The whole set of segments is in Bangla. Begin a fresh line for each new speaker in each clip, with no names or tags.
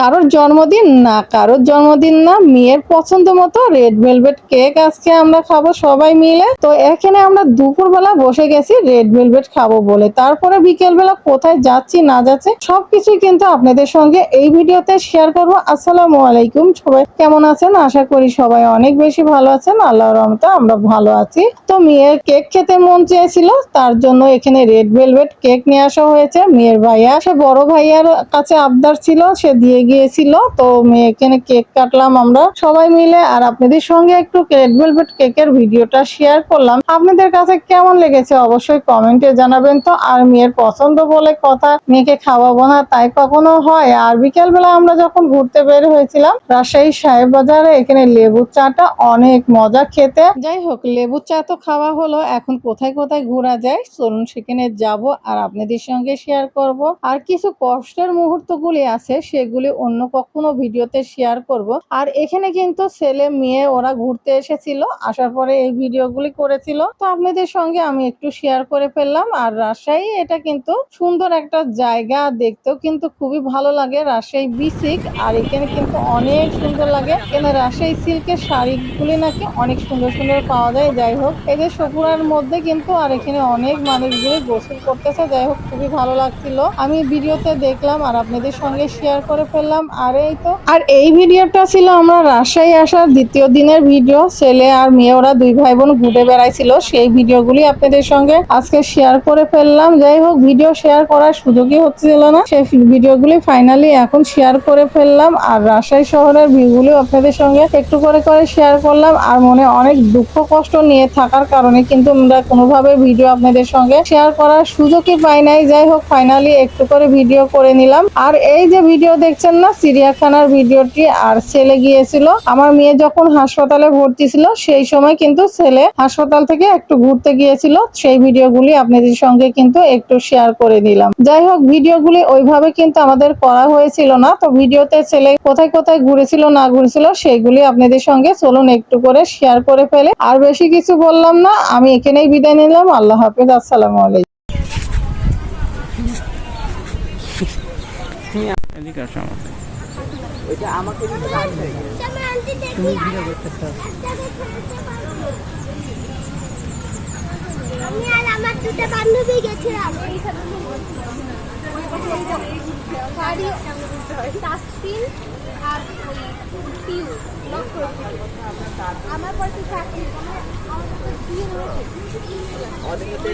কারোর জন্মদিন না, কারোর জন্মদিন না, মেয়ের পছন্দ মতো রেড ভেলভেট কেক আজকে আমরা খাব সবাই মিলে। তো এখানে আমরা দুপুরবেলা বসে গেছি রেড ভেলভেট খাব বলে। তারপরে বিকেলবেলা কোথায় যাচ্ছি না যাচ্ছে সবকিছুই কিন্তু আপনাদের সঙ্গে এই ভিডিওতে শেয়ার করব। আসসালামু আলাইকুম সবাই কেমন আছেন? আশা করি সবাই অনেক বেশি ভালো আছেন। আল্লাহ রহমতে আমরা ভালো আছি। তো মেয়ের কেক খেতে মন চেয়েছিল, তার জন্য এখানে রেড ভেলভেট কেক নিয়ে আসা হয়েছে। মেয়ের ভাইয়া, সে বড় ভাইয়ার কাছে আবদার ছিল, সে দিয়ে গিয়েছিল, তো এখানে কেক কাটলাম আমরা সবাই মিলে, আর আপনাদের সঙ্গে একটু রেড ভেলভেট কেকের ভিডিওটা শেয়ার করলাম। আপনাদের কাছে কেমন লেগেছে অবশ্যই কমেন্টে জানাবেন তো। আর মেয়ের পছন্দ বলে কথা মেয়েকে খাওয়াবো না, তাই কখনো হয়। আর বিকেল বেলা আমরা যখন ঘুরতে বের হয়েছিলাম, রাজশাহী সাহেব বাজারে এখানে লেবু চাটা অনেক মজা খেতে। যাই হোক লেবু চা তো খাওয়া হলো। এখন কোথায় কোথায় ঘোরা যায়, চলুন সেখানে যাব আর আপনাদের সঙ্গে শেয়ার করব। আর কিছু কষ্টের মুহূর্তগুলি আছে, সেগুলি অন্য কখনো ভিডিওতে শেয়ার করব। আর এখানে কিন্তু ছেলে মেয়ে ওরা ঘুরতে এসেছিল, আসার পরে এই ভিডিওগুলি করেছিল। তো আপনাদের সঙ্গে আমি একটু শেয়ার করে ফেললাম। আর রাজশাহী এটা কিন্তু সুন্দর একটা জায়গা, দেখতেও কিন্তু খুবই ভালো লাগে। রাজশাহী বিসিক আর এখানে কিন্তু অনেক সুন্দর লাগে। এখানে রাজশাহী সিল্কের শাড়িগুলি নাকি অনেক সুন্দর সুন্দর পাওয়া যায়, যাই হোক। এই যে সপুরার মধ্যে কিন্তু আর এখানে অনেক মানুষগুলি গোসল করতেছে, যাই হোক, খুবই ভালো লাগছিল। আমি ভিডিওতে দেখলাম আর আপনাদের সঙ্গে শেয়ার করে ফেললাম। আর এই তো। আর এই ভিডিওটা ছিল আমরা রাজশাহী আসার দ্বিতীয় দিনের ভিডিও। ছেলে আর মেয়ে, ওরা দুই ভাই বোন ঘুরে বেড়াইছিল। সেই ভিডিওগুলি আপনাদের সঙ্গে আজকে শেয়ার করে ফেললাম। যাই হোক, ভিডিও শেয়ার করার সুযোগই হচ্ছিল না। সেই ভিডিওগুলি ফাইনালি এখন শেয়ার করে ফেললাম। আর রাজশাহী শহরের ভিউগুলিও আপনাদের সঙ্গে একটু করে করে শেয়ার করলাম। আর মনে অনেক দুঃখ, কষ্ট নিয়ে থাকার কারণে কিন্তু আমরা কোনোভাবে ভিডিও আপনাদের সঙ্গে শেয়ার করার সুযোগই পাই নাই। যাই হোক ফাইনালি একটু করে ভিডিও করে নিলাম। আর এই যে ভিডিও দেখছেন না, চিড়িয়াখানার ভিডিওটি আর ছেলে গিয়েছিল। আমার মেয়ে যখন হাসপাতালে ভর্তি ছিল, সেই সময় কিন্তু ছেলে হাসপাতাল থেকে একটু ঘুরতে গিয়েছিল। সেই ভিডিওগুলি আপনাদের সঙ্গে কিন্তু একটু শেয়ার করে দিলাম যাই হোক, ভিডিওগুলি ওইভাবে কিন্তু আমাদের করা হয়েছিল না। তো ভিডিওতে ছেলে কোথায় কোথায় ঘুরেছিল, না ঘুরেছিল সেইগুলি আপনাদের সঙ্গে চলুন একটু করে শেয়ার করে ফেলে। আর বেশি কিছু বললাম না, আমি এখানেই বিদায় নিলাম। আল্লাহ হাফিজ, আসসালামু আলাইকুম।
এদিকে আসো আমার
আমি আর আমার দুটো বান্ধবী গেছিলাম। আমার পরে চাকরি। আমার আমার তো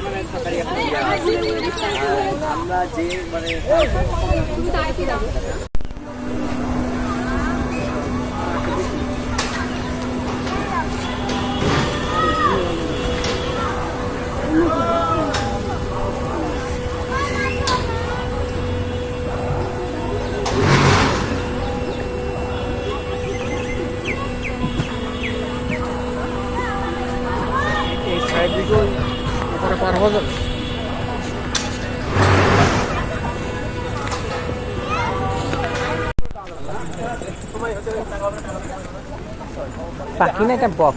বিয়ে হয়েছে
আমরা যে মানে
তুমি দাঁড়িয়ে
পার হওয়া যাবে পাখি না এটা বক?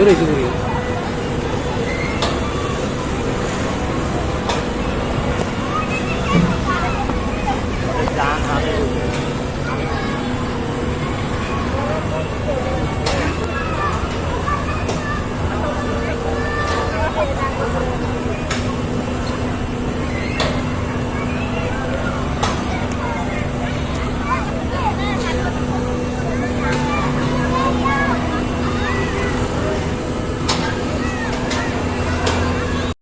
열애지 도.